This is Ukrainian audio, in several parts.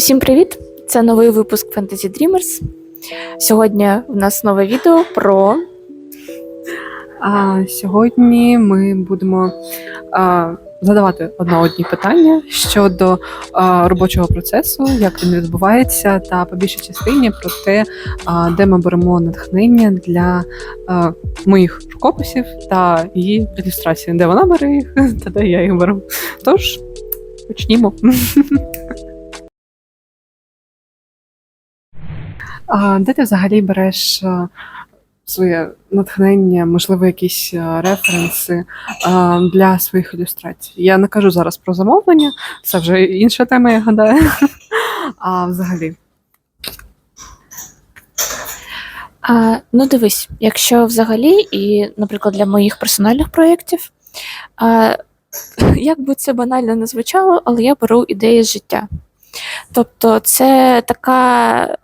Усім привіт! Це новий випуск Fantasy Dreamers. Сьогодні в нас нове відео про А сьогодні ми будемо а, задавати одне одні питання щодо а, робочого процесу, як він відбувається, та по більшій частині про те, а, де ми беремо натхнення для а, моїх рукописів та її ілюстрації, де вона бере їх, та де я їх беру. Тож почнімо. А, де ти взагалі береш своє натхнення, можливо, якісь референси для своїх ілюстрацій? Я не кажу зараз про замовлення, це вже інша тема, я гадаю. А взагалі. А, ну, дивись, якщо взагалі, і, наприклад, для моїх персональних проєктів, а, як би це банально не звучало, але я беру ідеї з життя. Тобто, це така,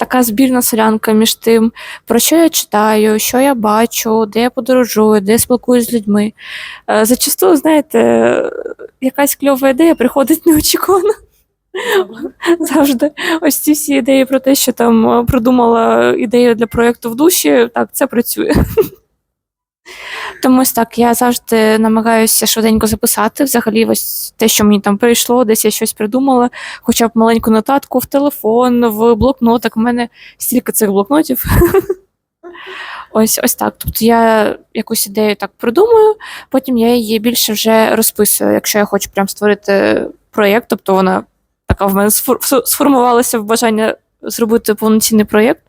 така збірна солянка між тим, про що я читаю, що я бачу, де я подорожую, де я спілкуюсь з людьми. Е, Зачасту, знаєте, якась кльова ідея приходить неочікувано. Завжди ось ці всі ідеї про те, що там продумала придумала ідею для проєкту в душі, так, це працює. Тому ось так, я завжди намагаюся швиденько записати взагалі ось те, що мені там прийшло, десь я щось придумала, хоча б маленьку нотатку в телефон, в блокнотик. У мене стільки цих блокнотів. Ось ось так. Тобто я якусь ідею так придумаю, потім я її більше вже розписую, якщо я хочу прям створити проєкт, тобто вона така в мене сформувалася в бажання зробити повноцінний проєкт.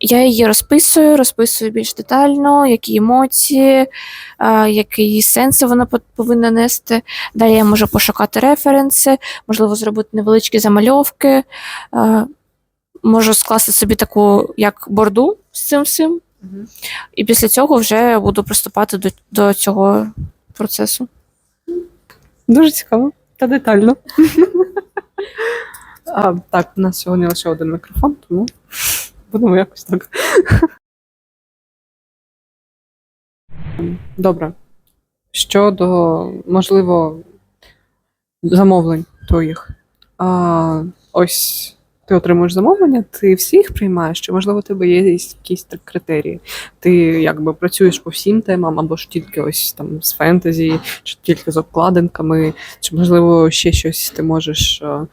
Я її розписую, розписую більш детально, які емоції, а, які сенси вона повинна нести. Далі я можу пошукати референси, можливо, зробити невеличкі замальовки. Можу скласти собі таку як борду з цим всім. І після цього вже буду приступати до, до цього процесу. Дуже цікаво та детально. а, так, у нас сьогодні лише один мікрофон, тому будемо якось так. Добре. Щодо, можливо, замовлень твоїх. А, ось ти отримуєш замовлення, ти всі їх приймаєш, чи можливо у тебе є якісь так критерії? Ти якби працюєш по всім темам, або ж тільки ось там з фентезі, чи тільки з обкладинками, чи можливо ще щось ти можеш е,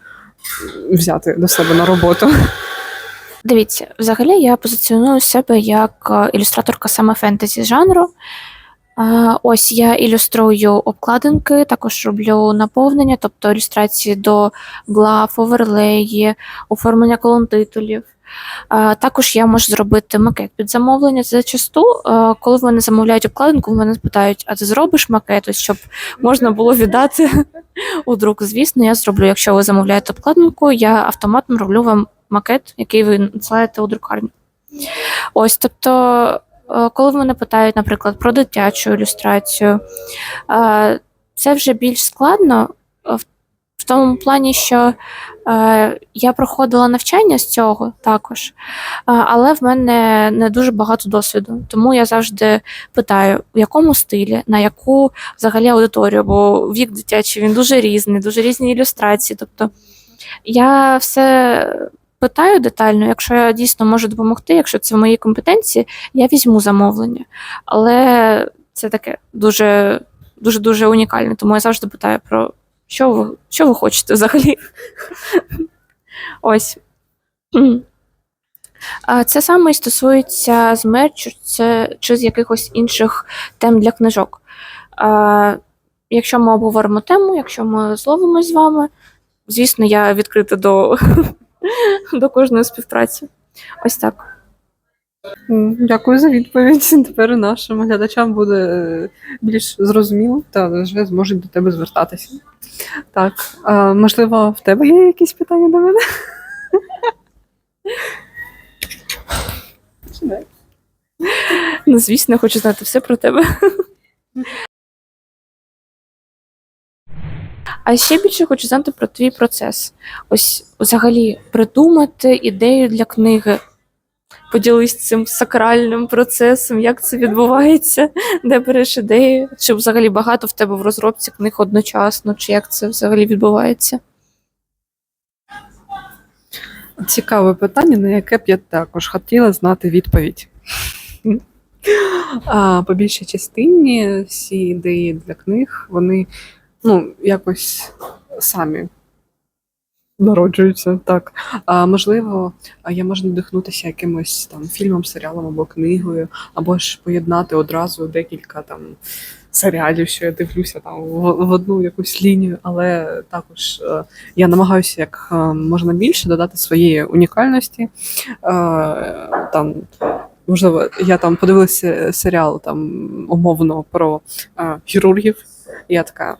взяти до себе на роботу? Дивіться, взагалі я позиціоную себе як е, ілюстраторка саме фентезі жанру. Е, Ось я ілюструю обкладинки, також роблю наповнення, тобто ілюстрації до глав, оверлеї, оформлення колон титулів. Е, Також я можу зробити макет під замовлення. Зачасту, коли в мене замовляють обкладинку, в мене питають, а ти зробиш макет, щоб можна було віддати у друк. Звісно, я зроблю. Якщо ви замовляєте обкладинку, я автоматом роблю вам макет, який ви надсилаєте у друкарню. Ось, тобто, е, коли мене питають, наприклад, про дитячу ілюстрацію, е, це вже більш складно е, в- тому плані, що я проходила навчання з цього також, але в мене не дуже багато досвіду. Тому я завжди питаю, в якому стилі, на яку взагалі аудиторію, бо вік дитячий він дуже різний, дуже різні ілюстрації. Тобто я все питаю детально, якщо я дійсно можу допомогти, якщо це в моїй компетенції, я візьму замовлення. Але це таке дуже дуже дуже унікальне, тому я завжди питаю про що ви, що ви хочете взагалі. Ось. Це саме і стосується з мерчу чи з якихось інших тем для книжок. Якщо ми обговоримо тему, якщо ми зловимось з вами, звісно, я відкрита до, до кожної співпраці. Ось так. Дякую за відповідь. Тепер нашим глядачам буде е, більш зрозуміло та вже зможуть до тебе звертатися. Так, а, можливо, в тебе є якісь питання до мене? Ну, звісно, хочу знати все про тебе. А ще більше хочу знати про твій процес. Ось взагалі придумати ідею для книги, Поділись цим сакральним процесом, як це відбувається, де береш ідеї, чи взагалі багато в тебе в розробці книг одночасно, чи як це взагалі відбувається? Цікаве питання, на яке б я також хотіла знати відповідь. По більшій частині всі ідеї для книг, вони ну, якось самі народжуються. Так. А, можливо, я можу надихнутися якимось там фільмом, серіалом або книгою, або ж поєднати одразу декілька там серіалів, що я дивлюся там в, одну якусь лінію, але також е, я намагаюся як е, можна більше додати своєї унікальності. Е, там, можливо, я там подивилася серіал там умовно про е, хірургів. Я така,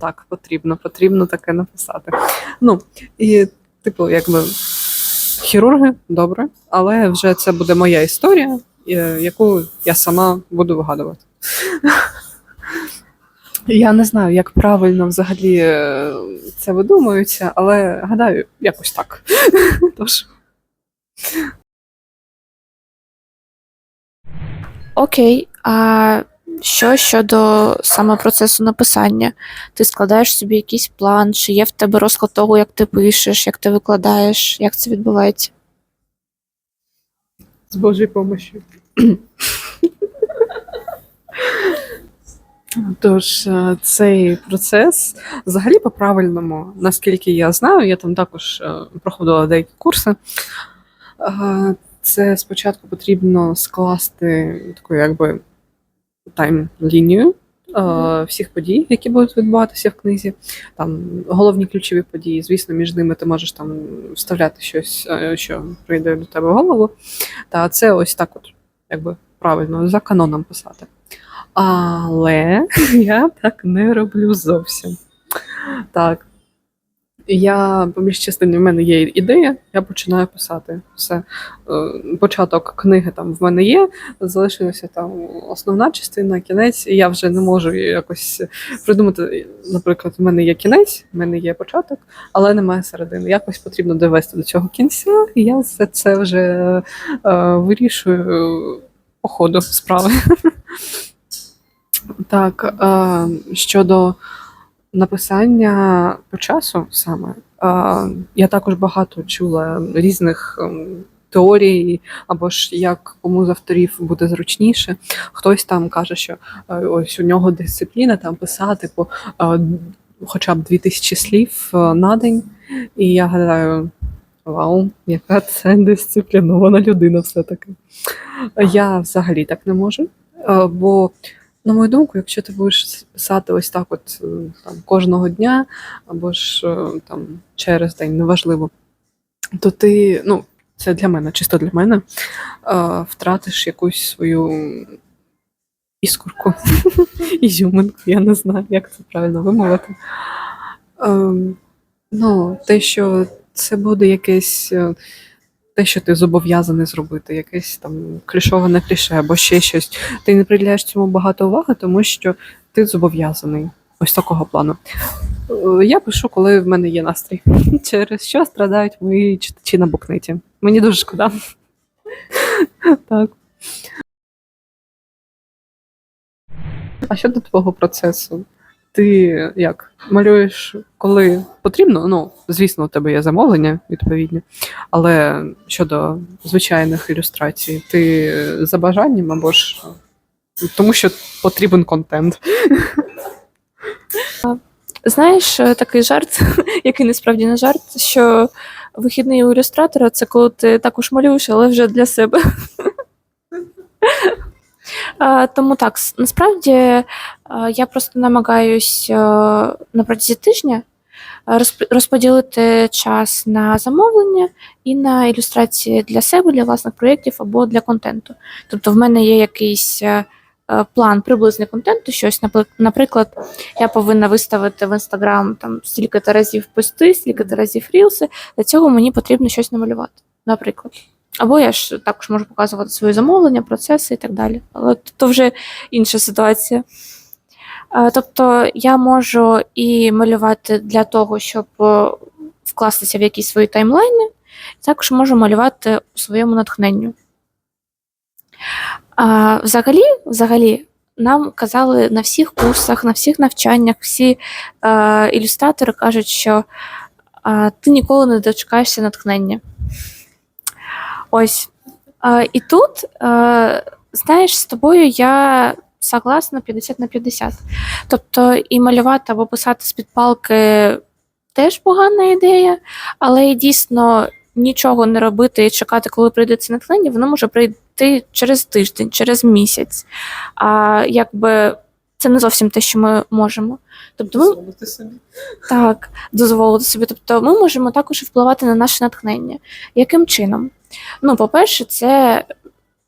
так, потрібно, потрібно таке написати. Ну, і, типу, якби хірурги, добре, але вже це буде моя історія, е, яку я сама буду вигадувати. Я не знаю, як правильно взагалі е, це видумується, але гадаю, якось так. Тож. Окей, а що щодо саме процесу написання? Ти складаєш собі якийсь план, чи є в тебе розклад того, як ти пишеш, як ти викладаєш, як це відбувається? З Божою помощью. Тож е, цей процес взагалі по-правильному, наскільки я знаю, я там також е, проходила деякі курси. Е, Це спочатку потрібно скласти таку якби тайм-лінію е, всіх подій, які будуть відбуватися в книзі. Там головні ключові події. Звісно, між ними ти можеш там вставляти щось, е, що прийде до тебе в голову. Та це ось так, от, якби правильно, за каноном писати. Але я так не роблю зовсім. Так. Я по більшій частині в мене є ідея, я починаю писати все. Е, Початок книги там в мене є, залишилася там основна частина, кінець, і я вже не можу якось придумати. Наприклад, в мене є кінець, в мене є початок, але немає середини. Якось потрібно довести до цього кінця, і я все це вже е, вирішую по ходу справи. Так, е, щодо написання по часу саме, я також багато чула різних ем, теорій, або ж як кому з авторів буде зручніше. Хтось там каже, що е, ось у нього дисципліна там писати по е, хоча б 2000 слів е, на день. І я гадаю, вау, яка це дисциплінована людина все-таки. Я взагалі так не можу. Бо, на мою думку, якщо ти будеш писати ось так, от е, там кожного дня, або ж е, там через день, неважливо, то ти, ну, це для мене, чисто для мене, е, втратиш якусь свою іскорку, ізюминку, я не знаю, як це правильно вимовити. Ем, Ну, те, що це буде якесь. Те, що ти зобов'язаний зробити, якесь там клішоване кліше або ще щось. Ти не приділяєш цьому багато уваги, тому що ти зобов'язаний. Ось такого плану. Е, Я пишу, коли в мене є настрій, через що страдають мої читачі на букнеті. Мені дуже шкода. Так. А щодо твого процесу, ти як малюєш, коли потрібно? Ну, звісно, у тебе є замовлення відповідні, але щодо звичайних ілюстрацій, ти за бажанням або ж тому, що потрібен контент. Знаєш, такий жарт, який насправді не жарт, що вихідний у ілюстратора це коли ти також малюєш, але вже для себе. А, Тому так, насправді я просто намагаюсь е, на протязі тижня е, розподілити час на замовлення і на ілюстрації для себе, для власних проєктів або для контенту. Тобто в мене є якийсь е, е, план приблизний контенту, щось, наприклад, я повинна виставити в інстаграм там стільки-то разів пости, стільки-то разів рілси. Для цього мені потрібно щось намалювати, наприклад. Або я ж також можу показувати свої замовлення, процеси і так далі. Але то вже інша ситуація. Е, Тобто я можу і малювати для того, щоб е, вкластися в якісь свої таймлайни, також можу малювати у своєму натхненню. А, взагалі, взагалі, нам казали на всіх курсах, на всіх навчаннях, всі е, ілюстратори кажуть, що е, ти ніколи не дочекаєшся натхнення. Ось. Е, і тут, е, знаєш, з тобою я согласна 50 на 50. Тобто, і малювати або писати з-під палки теж погана ідея, але і дійсно нічого не робити і чекати, коли прийде це натхнення, воно може прийти через тиждень, через місяць. А якби це не зовсім те, що ми можемо. Тобто ми Дозволити собі. так, дозволити собі. Тобто, ми можемо також впливати на наше натхнення. Яким чином? Ну, по-перше, це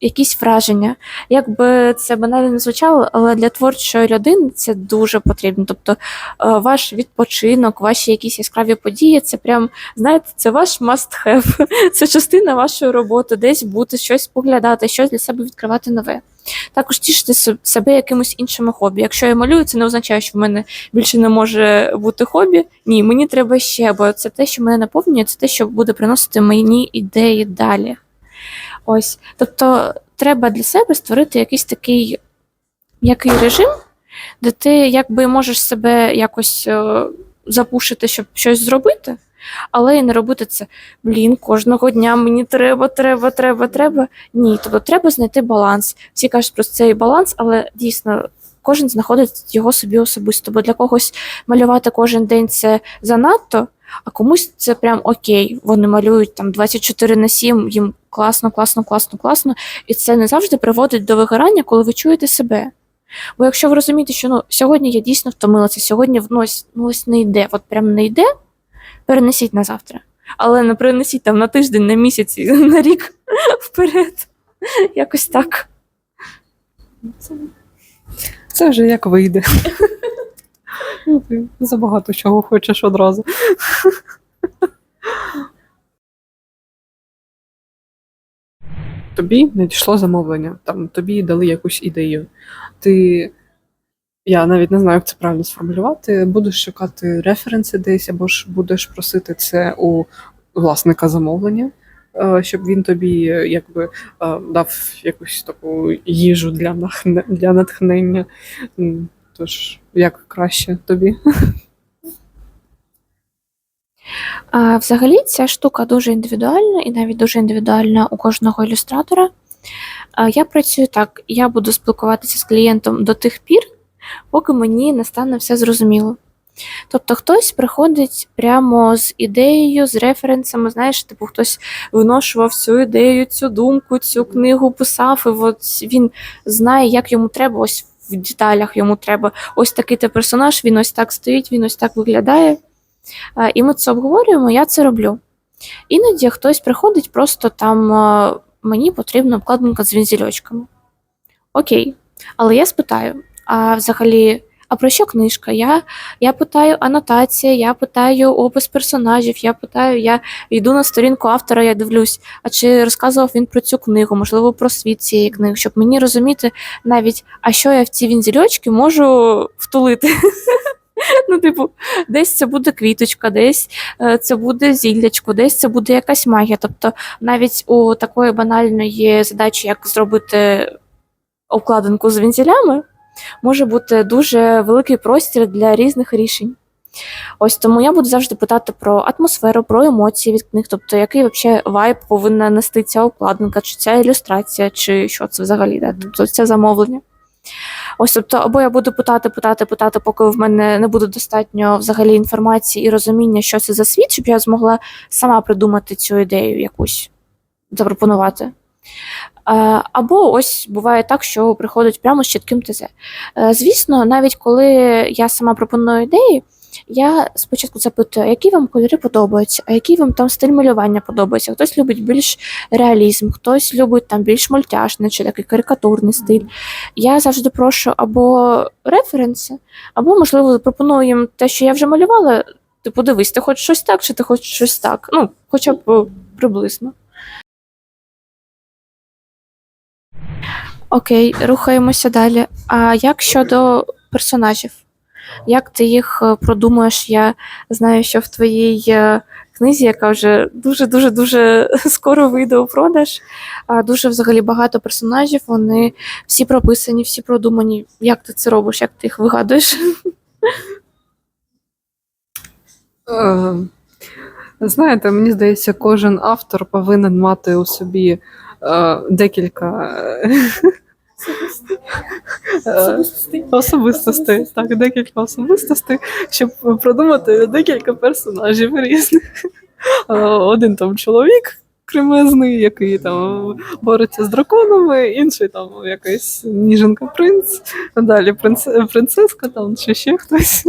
якісь враження. Якби це банально не звучало, але для творчої людини це дуже потрібно. Тобто, е, ваш відпочинок, ваші якісь яскраві події, це прям, знаєте, це ваш must have. Це частина вашої роботи, десь бути, щось поглядати, щось для себе відкривати нове. Також тішити себе якимось іншими хобі. Якщо я малюю, це не означає, що в мене більше не може бути хобі. Ні, мені треба ще, бо це те, що мене наповнює, це те, що буде приносити мені ідеї далі. Ось. Тобто, треба для себе створити якийсь такий м'який режим, де ти якби можеш себе якось е, запушити, щоб щось зробити, але і не робити це. Блін, кожного дня мені треба, треба, треба, треба. Ні, тобто треба знайти баланс. Всі кажуть про цей баланс, але дійсно кожен знаходить його собі особисто. Бо для когось малювати кожен день це занадто, а комусь це прям окей. Вони малюють там 24 на 7, їм класно, класно, класно, класно. І це не завжди приводить до вигорання, коли ви чуєте себе. Бо якщо ви розумієте, що ну, сьогодні я дійсно втомилася, сьогодні ось, ну, ось не йде, от прям не йде, перенесіть на завтра. Але не перенесіть там на тиждень, на місяць, на рік вперед. Якось так. Це, вже як вийде. Забагато чого хочеш одразу. Тобі надійшло замовлення, там тобі дали якусь ідею. Ти, я навіть не знаю, як це правильно сформулювати. Будеш шукати референси десь, або ж будеш просити це у власника замовлення, е, щоб він тобі е, якби е, дав якусь таку їжу для, для натхнення. Тож, як краще тобі? А, взагалі, ця штука дуже індивідуальна і навіть дуже індивідуальна у кожного ілюстратора. Я працюю так: я буду спілкуватися з клієнтом до тих пір, поки мені не стане все зрозуміло. Тобто хтось приходить прямо з ідеєю, з референсами, знаєш, типу хтось виношував цю ідею, цю думку, цю книгу писав, і от він знає, як йому треба, ось в деталях йому треба. Ось такий то персонаж, він ось так стоїть, він ось так виглядає. І ми це обговорюємо, я це роблю. Іноді хтось приходить, просто там мені потрібна обкладинка з вінзельочками. Окей. Але я спитаю: а взагалі, а про що книжка? Я, я питаю анотація, я питаю опис персонажів, я питаю, я йду на сторінку автора, я дивлюсь, а чи розказував він про цю книгу, можливо, про світ цієї книги, щоб мені розуміти навіть, а що я в ці вінзельочки можу втулити. Ну, типу, десь це буде квіточка, десь е, це буде зіллячко, десь це буде якась магія. Тобто навіть у такої банальної задачі, як зробити обкладинку з вензелями, може бути дуже великий простір для різних рішень. Ось тому я буду завжди питати про атмосферу, про емоції від книг, тобто який взагалі вайб повинна нести ця обкладинка, чи ця ілюстрація, чи що це взагалі, да? тобто це замовлення. Ось тобто, або я буду питати, питати, питати, поки в мене не буде достатньо взагалі інформації і розуміння, що це за світ, щоб я змогла сама придумати цю ідею якусь запропонувати. Е, Або ось буває так, що приходить прямо з чітким ТЗ. Е, Звісно, навіть коли я сама пропоную ідеї, я спочатку запитую, які вам кольори подобаються, а який вам там стиль малювання подобається. Хтось любить більш реалізм, хтось любить там більш мультяшний чи такий карикатурний стиль. Я завжди прошу або референси, або, можливо, пропоную їм те, що я вже малювала. Типу, дивись, ти хочеш щось так, чи ти хочеш щось так. Ну, хоча б приблизно. Окей, рухаємося далі. А як щодо персонажів? Як ти їх е, продумаєш? Я знаю, що в твоїй е, книзі, яка вже дуже дуже скоро вийде у продаж. Дуже взагалі багато персонажів. Вони всі прописані, всі продумані. Як ти це робиш? Як ти їх вигадуєш? Е, Знаєте, мені здається, кожен автор повинен мати у собі декілька е, особистостей. Так, декілька особистостей, щоб продумати декілька персонажів різних. Е, Один там чоловік кремезний, який там бореться з драконами, інший там якийсь ніженка принц, далі принц, принцеска там чи ще хтось.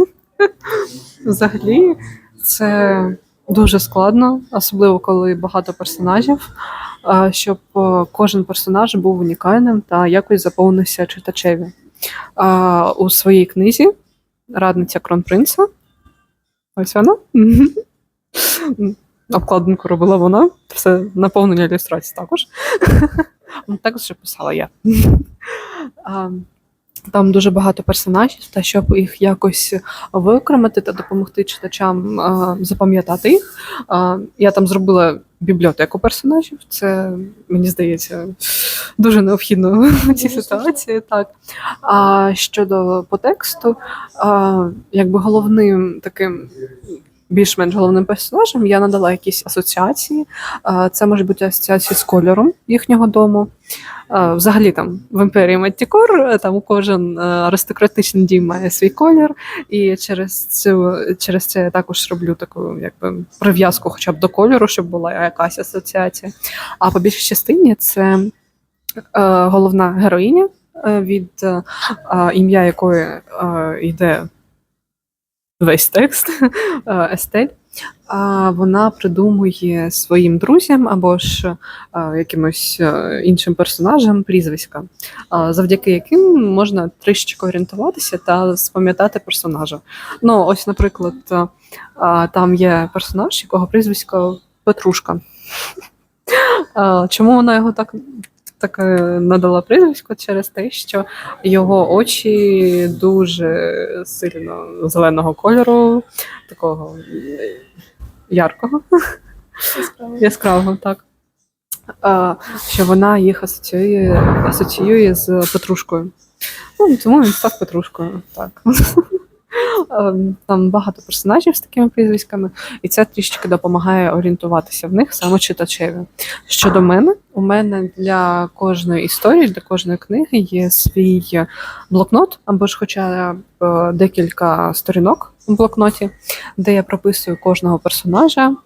Взагалі, це дуже складно, особливо коли багато персонажів, щоб е, кожен персонаж був унікальним та якось заповнився читачеві. У своїй книзі Радниця Кронпринца. Ось вона. Обкладинку робила вона, все наповнення ілюстрацій також. Ну, Так вже писала я. Там дуже багато персонажів, та щоб їх якось виокремити та допомогти читачам запам'ятати їх. Я там зробила бібліотеку персонажів. Це мені здається дуже необхідно в цій ситуації. Так. А щодо по тексту, а, якби головним таким. Більш-менш головним персонажем я надала якісь асоціації. Це може бути асоціації з кольором їхнього дому. Взагалі там в імперії Маттікор е, там кожен е, аристократичний дім має свій колір, і через цю через це я також роблю таку якби прив'язку, хоча б до кольору, щоб була якась асоціація. А по більшій частині це е, головна героїня, е, від е, е, ім'я якої е, йде весь текст е, Естель. А вона придумує своїм друзям або ж е, якимось е, іншим персонажам прізвиська, завдяки яким можна трішечки орієнтуватися та спам'ятати персонажа. Ну, ось, наприклад, там є персонаж, якого прізвисько Петрушка. Чому вона його так, так надала прізвисько? Через те, що його очі дуже сильно зеленого кольору, такого яркого, яскравого, так. А, що вона їх асоціює, асоціює з Петрушкою. Ну, тому він став Петрушкою. Так. Ем, Там багато персонажів з такими прізвиськами, і це трішечки допомагає орієнтуватися в них саме читачеві. Щодо мене, у мене для кожної історії, для кожної книги є свій блокнот, або ж хоча б е, декілька сторінок у блокноті, де я прописую кожного персонажа.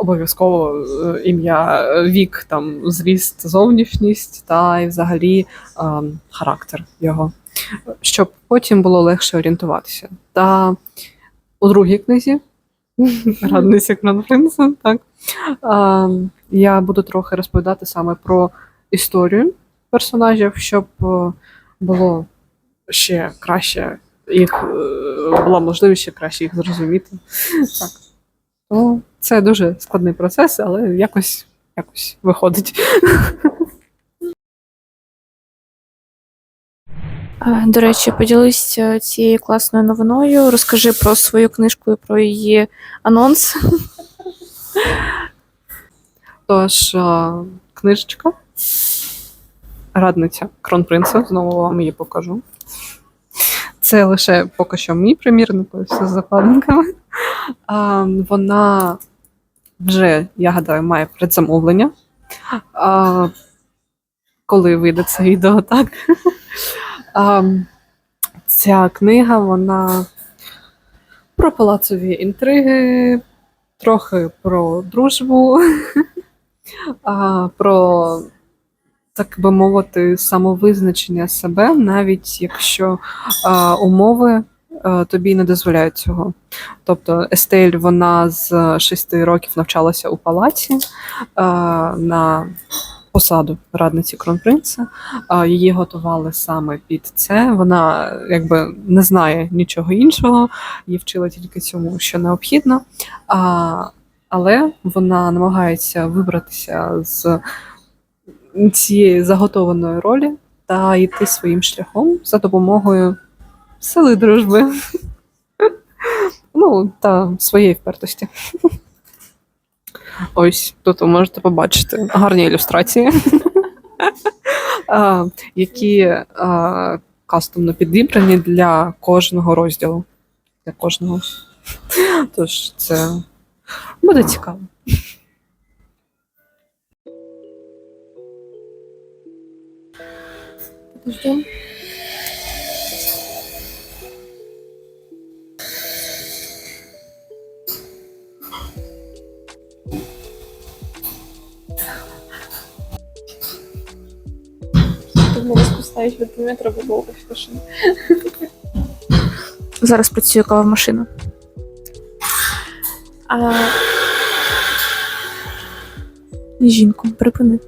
Обов'язково е, ім'я, вік, там зріст, зовнішність та й взагалі ем, характер його, щоб потім було легше орієнтуватися. Та у другій книзі Радниця Кронпринца, так ем, я буду трохи розповідати саме про історію персонажів, щоб е, було ще краще їх е, була можливість ще краще їх зрозуміти. Так. То це дуже складний процес, але якось, якось виходить. До речі, поділись е, цією класною новиною. Розкажи про свою книжку і про її анонс. Тож е, книжечка Радниця Кронпринца, знову вам її покажу. Це лише поки що мій примірник, ось з закладинками. Вона вже, я гадаю, має предзамовлення. Коли вийде це відео, так. Ця книга, вона про палацові інтриги, трохи про дружбу, про, так би мовити, самовизначення себе, навіть якщо умови тобі не дозволяють цього. Тобто Естель вона з 6 років навчалася у палаці а, на посаду радниці кронпринца. Її готували саме під це. Вона якби не знає нічого іншого, її вчили тільки цьому, що необхідно. Але вона намагається вибратися з цієї заготованої ролі та йти своїм шляхом за допомогою сили дружби. Ну, та своєї впертості. Ось тут ви можете побачити гарні ілюстрації, які кастомно підібрані для кожного розділу. Для кожного. Тож це буде цікаво. Ждем. Розпускаєш від метро, бо довго машина. Зараз працює кава машина. А... Жінку, припини.